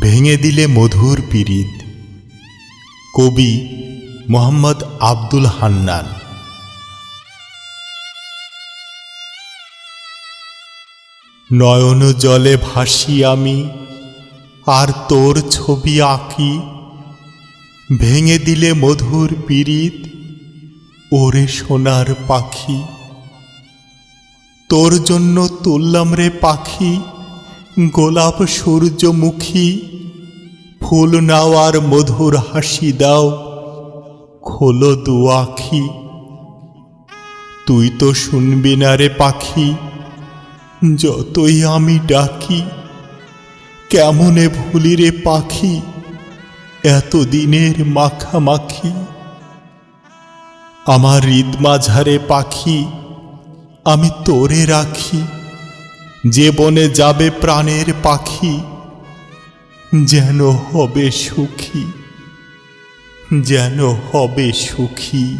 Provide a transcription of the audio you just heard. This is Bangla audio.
ভেঙে দিলে মধুর পীড়িত। কবি মোহাম্মদ আব্দুল হান্নান। নয়ন জলে ভাসি আমি, আর তোর ছবি আঁকি। ভেঙে দিলে মধুর পীড়িত, ওরে সোনার পাখি। তোর জন্য তুললাম রে পাখি। গোলাপ সূর্যমুখী, ফুল নাওয়ার মধুর হাসি দাও, খোলো দু আখি। তুই তো শুনবি না রে পাখি, যতই আমি ডাকি, কেমনে ভুলি রে পাখি, এতদিনের মাখামাখি। আমার হৃদ মাঝারে পাখি, আমি তোরে রাখি। যে বনে যাবে প্রাণের পাখি যেন হবে সুখী যেন হবে সুখী।